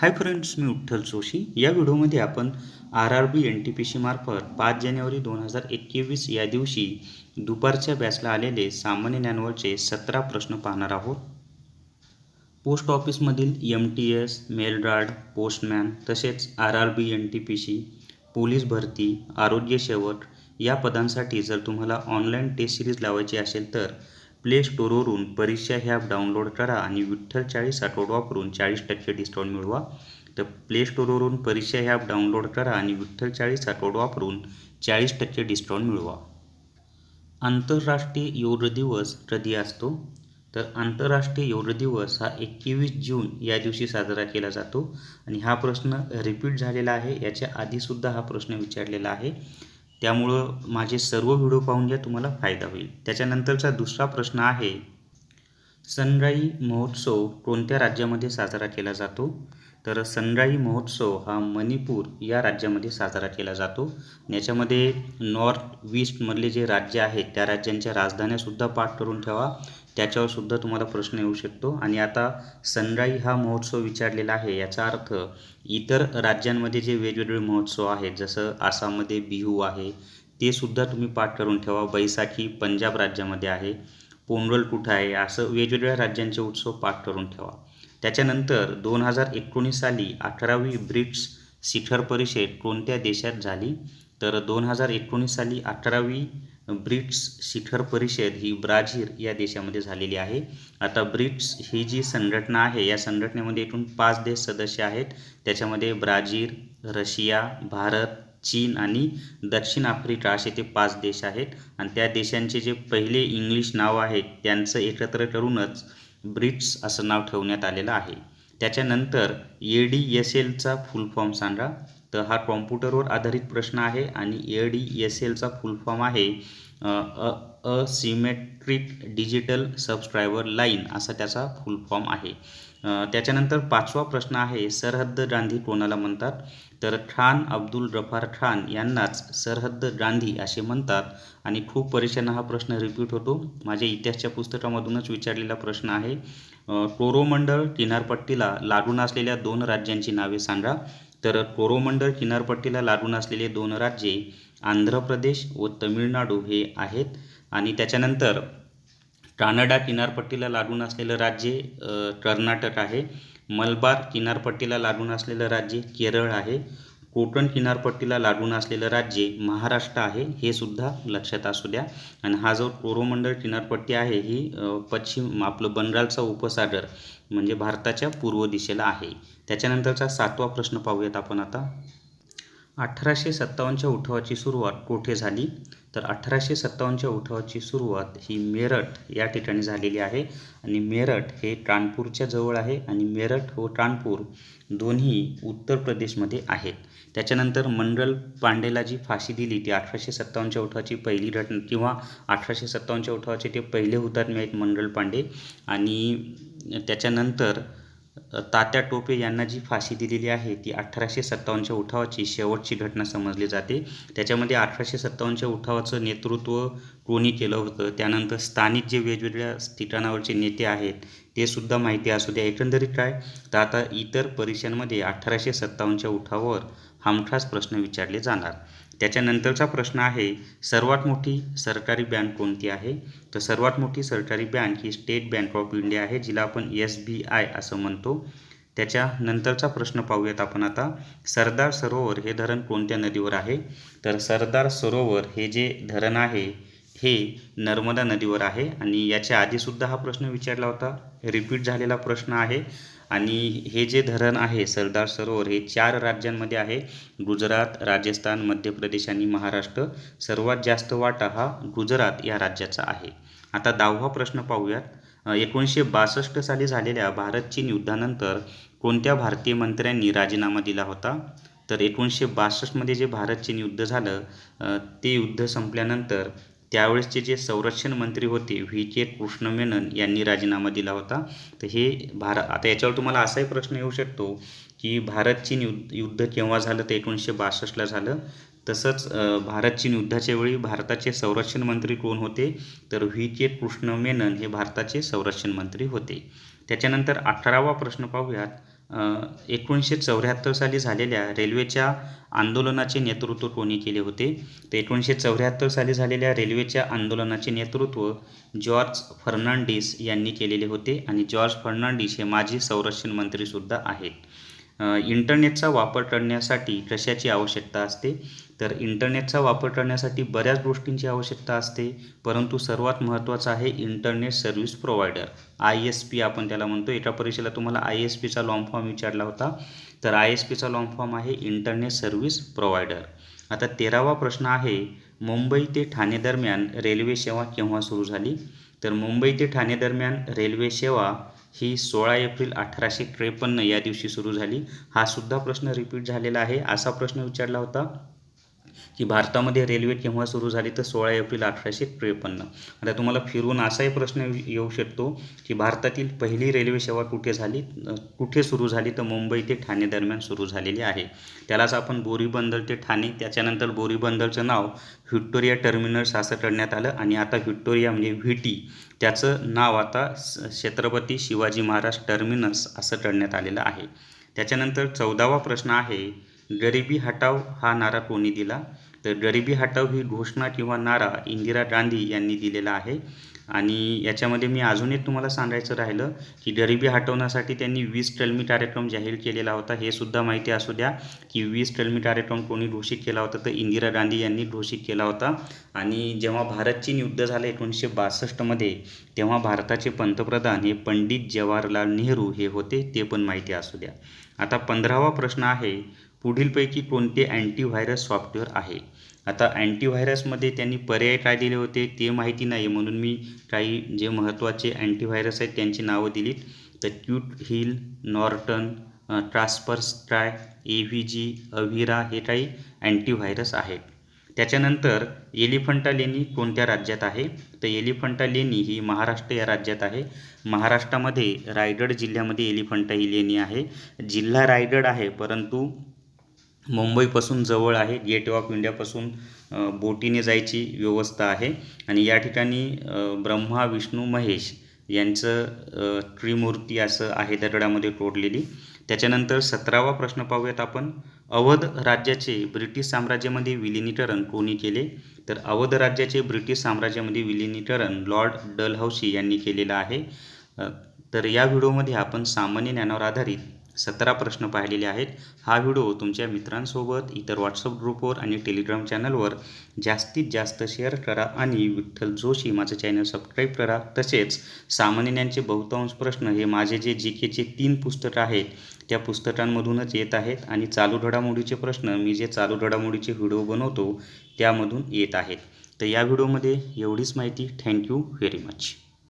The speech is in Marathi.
हाय फ्रेंड्स मी उठ्ठल जोशी. या व्हिडिओमध्ये आपण R R B N T P C मार्फत पाच जानेवारी दोन हजार एकवीस या दिवशी दुपारच्या बॅचला आलेले सामान्य ज्ञानवरचे सतरा प्रश्न पाहणार आहोत. पोस्ट ऑफिसमधील M T S mail guard postman तसेच R R B N T P C police भरती आरोग्य सेवक या पदांसाठी जर तुम्हाला ऑनलाईन टेस्ट सिरीज लावायची असेल तर प्ले स्टोरवरून परीक्षा हे ॲप डाउनलोड करा आणि विठ्ठल चाळीस आठवड वापरून चाळीस टक्के डिस्काउंट मिळवा. तर प्ले स्टोरवरून परीक्षा हे ॲप डाउनलोड करा आणि विठ्ठल चाळीस आठवड वापरून चाळीस टक्के डिस्काउंट मिळवा. आंतरराष्ट्रीय योग दिवस कधी असतो? तर आंतरराष्ट्रीय योग दिवस हा एकवीस जून या दिवशी साजरा केला जातो. आणि हा प्रश्न रिपीट झालेला आहे. याच्या आधीसुद्धा हा प्रश्न विचारलेला आहे. त्यामुळं माझे सर्व व्हिडिओ पाहून घ्या तुम्हाला फायदा होईल. त्याच्यानंतरचा दुसरा प्रश्न आहे सनराई महोत्सव कोणत्या राज्यामध्ये साजरा केला जातो? तर सनराई महोत्सव हा मणिपूर या राज्यामध्ये साजरा केला जातो. याच्यामध्ये नॉर्थ वेस्टमधले जे राज्य आहेत त्या राज्यांच्या राजधान्यासुद्धा पाठ करून ठेवा. त्याच्यावरसुद्धा तुम्हाला प्रश्न येऊ शकतो. आणि आता सनराई हा महोत्सव विचारलेला आहे याचा अर्थ इतर राज्यांमध्ये जे वेगवेगळे महोत्सव आहेत जसं आसाममध्ये बिहू आहे ते सुद्धा तुम्ही पाठ करून ठेवा. बैसाखी पंजाब राज्यामध्ये आहे पोंगल कुठं आहे असं वेगवेगळ्या राज्यांचे उत्सव पाठ करून ठेवा. त्याच्यानंतर दोन हजार एकोणीस साली अठरावी ब्रिट्स शिखर परिषद कोणत्या देशात झाली? तर दोन हजार एकोणीस साली अठरावी ब्रिट्स शिखर परिषद ही ब्राझील या देशामध्ये झालेली आहे. आता ब्रिट्स ही जी संघटना आहे या संघटनेमध्ये एकूण पाच देश सदस्य आहेत. त्याच्यामध्ये ब्राझील रशिया भारत चीन आणि दक्षिण आफ्रिका असे ते पाच देश आहेत. आणि त्या देशांचे जे पहिले इंग्लिश नाव आहेत त्यांचं एकत्र करूनच ब्रिट्स असं नाव ठेवण्यात आलेलं आहे. त्याच्यानंतर ए डी एस एलचा फुल फॉर्म सांगा. तर हा कॉम्प्युटरवर आधारित प्रश्न आहे आणि ए डी एस एलचा फुल फॉर्म आहे uh asymmetric digital subscriber line असा त्याचा फुल फॉर्म आहे. त्याच्यानंतर पाचवा प्रश्न आहे सरहद्द गांधी कोणाला म्हणतात? तर खान अब्दुल रफार खान यांनाच सरहद्द गांधी असे म्हणतात. आणि खूप परीक्षांना हा प्रश्न रिपीट होतो. माझ्या इतिहासच्या पुस्तकामधूनच विचारलेला प्रश्न आहे. कोरोमंडळ किनारपट्टीला लागून असलेल्या दोन राज्यांची नावे सांगा. तर कोरोमंडळ किनारपट्टीला लागून असलेले दोन राज्ये आंध्र प्रदेश व तमिळनाडू हे आहेत. आणि त्याच्यानंतर कानडा किनारपट्टीला लागून असलेलं राज्य कर्नाटक आहे. मलबार किनारपट्टीला लागून असलेलं राज्य केरळ आहे. कोकण किनारपट्टीला लागून असलेलं राज्य महाराष्ट्र आहे. हे सुद्धा लक्षात असू द्या. आणि हा जो कोरोमंडळ किनारपट्टी आहे ही पश्चिम आपलं बंगालचा उपसागर म्हणजे भारताच्या पूर्व दिशेला आहे. त्याच्यानंतरचा सातवा प्रश्न पाहूयात आपण आता. अठराशे सत्तावन्नच्या उठावाची सुरुवात कोठे झाली? तर अठराशे सत्तावन्नच्या उठावाची सुरुवात ही मेरठ या ठिकाणी झालेली आहे. आणि मेरठ हे कानपूरच्या जवळ आहे आणि मेरठ व कानपूर दोन्ही उत्तर प्रदेशमध्ये आहेत. त्याच्यानंतर मंडल पांडेला जी फाशी दिली. ती अठराशे सत्तावन्नच्या उठावाची पहिली घटना किंवा अठराशे सत्तावन्नच्या उठावाचे ते पहिले हुतात्मे आहेत मंडल पांडे. आणि त्याच्यानंतर तात्या टोपे यांना जी फाशी दिलेली आहे ती अठराशे सत्तावन्नच्या उठावाची शेवटची घटना समजली जाते. त्याच्यामध्ये अठराशे सत्तावन्नच्या उठावाचं नेतृत्व कोणी केलं होतं? त्यानंतर स्थानिक जे वेगवेगळ्या ठिकाणावरचे नेते आहेत ते सुद्धा माहिती असू द्या. एकंदरीत काय? तर आता इतर परीक्षांमध्ये अठराशे सत्तावन्नच्या उठावावर हमखास प्रश्न विचारले जाणार. त्याच्यानंतरचा प्रश्न आहे सर्वात मोठी सरकारी बँक कोणती आहे? तर सर्वात मोठी सरकारी बँक ही स्टेट बँक ऑफ इंडिया आहे जिला आपण एस बी आय असं म्हणतो. त्याच्यानंतरचा प्रश्न पाहूयात आपण आता. सरदार सरोवर हे धरण कोणत्या नदीवर आहे? तर सरदार सरोवर हे जे धरण आहे हे नर्मदा नदीवर आहे. आणि याच्या आधीसुद्धा हा प्रश्न विचारला होता. रिपीट झालेला प्रश्न आहे. आणि हे जे धरण आहे सरदार सरोवर हे चार राज्यांमध्ये आहे. गुजरात राजस्थान मध्य प्रदेश आणि महाराष्ट्र. सर्वात जास्त वाटा हा गुजरात या राज्याचा आहे. आता दहावा प्रश्न पाहूयात. एकोणीसशे बासष्ट साली झालेल्या भारत चीन युद्धानंतर कोणत्या भारतीय मंत्र्यांनी राजीनामा दिला होता? तर एकोणीसशे बासष्टमध्ये जे भारत चीन युद्ध झालं ते युद्ध संपल्यानंतर त्यावेळेसचे जे संरक्षण मंत्री होते व्ही. के. कृष्ण मेनन यांनी राजीनामा दिला होता. तर हे भार आता याच्यावर तुम्हाला असाही प्रश्न येऊ शकतो की भारत चीन युद्ध युद्ध केव्हा झालं? तर एकोणीसशे बासष्टला झालं. तसंच भारत चीन युद्धाच्या वेळी भारताचे संरक्षण मंत्री कोण होते? तर व्ही. के. कृष्ण मेनन हे भारताचे संरक्षण मंत्री होते. त्याच्यानंतर अठरावा प्रश्न पाहूयात. एकोणीसशे चौऱ्याहत्तर साली झालेल्या रेल्वेच्या आंदोलनाचे नेतृत्व कोणी केले होते? तर एकोणीसशे चौऱ्याहत्तर साली झालेल्या रेल्वेच्या आंदोलनाचे नेतृत्व जॉर्ज फर्नांडिस यांनी केलेले होते आणि जॉर्ज फर्नांडिस हे माजी संरक्षण मंत्रीसुद्धा आहेत. इंटरनेटचा वापर करण्यासाठी कशाची आवश्यकता असते? तर इंटरनेटचा वापर करण्यासाठी बऱ्याच गोष्टींची आवश्यकता असते परंतु सर्वात महत्त्वाचं आहे internet service provider. I S P आपण त्याला म्हणतो. एका परीक्षेला तुम्हाला आय एस पीचा लॉन्ग फॉर्म विचारला होता. तर आय एस पीचा लॉन्ग फॉर्म आहे इंटरनेट सर्व्हिस प्रोव्हायडर. आता तेरावा प्रश्न आहे मुंबई ते ठाणे दरम्यान रेल्वे सेवा केव्हा सुरू झाली? तर मुंबई ते ठाणे दरम्यान रेल्वे सेवा ही सोळा एप्रिल अठराशे त्रेपन्न या दिवशी सुरू झाली. हा सुद्धा प्रश्न रिपीट झालेला आहे. असा प्रश्न विचारला होता. की भारतामध्ये रेल्वे केव्हा सुरू झाली तर सोळा एप्रिल अठराशे त्रेपन्न. आता तुम्हाला फिरून असाही प्रश्न येऊ शकतो की भारतातील पहिली रेल्वे सेवा कुठे झाली? कुठे सुरू झाली? तर मुंबई ते ठाणे दरम्यान सुरू झालेली आहे. त्यालाच आपण बोरीबंदर ते ठाणे त्याच्यानंतर बोरीबंदरचं नाव व्हिक्टोरिया टर्मिनल्स असं करण्यात आलं आणि आता व्हिक्टोरिया म्हणजे व्हीटी त्याचं नाव आता स- छत्रपती शिवाजी महाराज टर्मिनस असं करण्यात आलेलं आहे. त्याच्यानंतर चौदावा प्रश्न आहे गरिबी हटाव हा नारा कोणी दिला? तर गरिबी हटाव ही घोषणा किंवा नारा इंदिरा गांधी यांनी दिलेला आहे. आणि याच्यामध्ये मी अजून एक तुम्हाला सांगायचं राहिलं की गरिबी हटवण्यासाठी त्यांनी वीस टलमी कार्यक्रम जाहीर केलेला होता. हे सुद्धा माहिती असू द्या की वीस टलमी कार्यक्रम कोणी घोषित केला होता तर इंदिरा गांधी यांनी घोषित केला होता. आणि जेव्हा भारत चीन युद्ध झालं एकोणीसशे बासष्टमध्ये तेव्हा भारताचे पंतप्रधान हे पंडित जवाहरलाल नेहरू हे होते ते पण माहिती असू द्या. आता पंधरावा प्रश्न आहे पुढीलपैकी कोणते अँटीव्हायरस सॉफ्टवेअर आहे? आता अँटीव्हायरसमध्ये त्यांनी पर्याय काय दिले होते ते माहिती नाही म्हणून मी काही जे महत्त्वाचे अँटीव्हायरस आहेत त्यांची नावं दिलीत. तर क्यूट हिल नॉर्टन ट्रास्पर स्ट्राय ए व्ही जी अव्हिरा हे काही अँटीव्हायरस आहेत. त्याच्यानंतर एलिफंटा लेणी कोणत्या राज्यात आहे? तर एलिफंटा लेणी ही महाराष्ट्र या राज्यात आहे. महाराष्ट्रामध्ये रायगड जिल्ह्यामध्ये एलिफंटा ही लेणी आहे. जिल्हा रायगड आहे परंतु मुंबईपासून जवळ आहे. गेट ऑफ इंडियापासून बोटीने जायची व्यवस्था आहे. आणि या ठिकाणी ब्रह्मा विष्णू महेश यांचं त्रिमूर्ती असं आहे दगडामध्ये तोडलेली. त्याच्यानंतर सतरावा प्रश्न पाहूयात आपण. अवध राज्याचे ब्रिटिश साम्राज्यामध्ये विलिनीकरण कोणी केले? तर अवध राज्याचे ब्रिटिश साम्राज्यामध्ये विलिनीकरण लॉर्ड डलहौसी यांनी केलेलं आहे. तर या व्हिडिओमध्ये आपण सामान्य ज्ञानावर आधारित सतरा प्रश्न पाहिलेले आहेत. हा व्हिडिओ तुमच्या मित्रांसोबत इतर व्हॉट्सअप ग्रुपवर आणि टेलिग्राम चॅनलवर जास्तीत जास्त शेअर करा आणि विठ्ठल जोशी माझं चॅनल सबस्क्राईब करा. तसेच सामान्यांचे बहुतांश प्रश्न हे माझे जे जी केचे तीन पुस्तकं आहेत त्या पुस्तकांमधूनच येत आहेत आणि चालू घडामोडीचे प्रश्न मी जे चालू घडामोडीचे व्हिडिओ बनवतो त्यामधून येत आहेत. तर या व्हिडिओमध्ये एवढीच माहिती. Thank you very much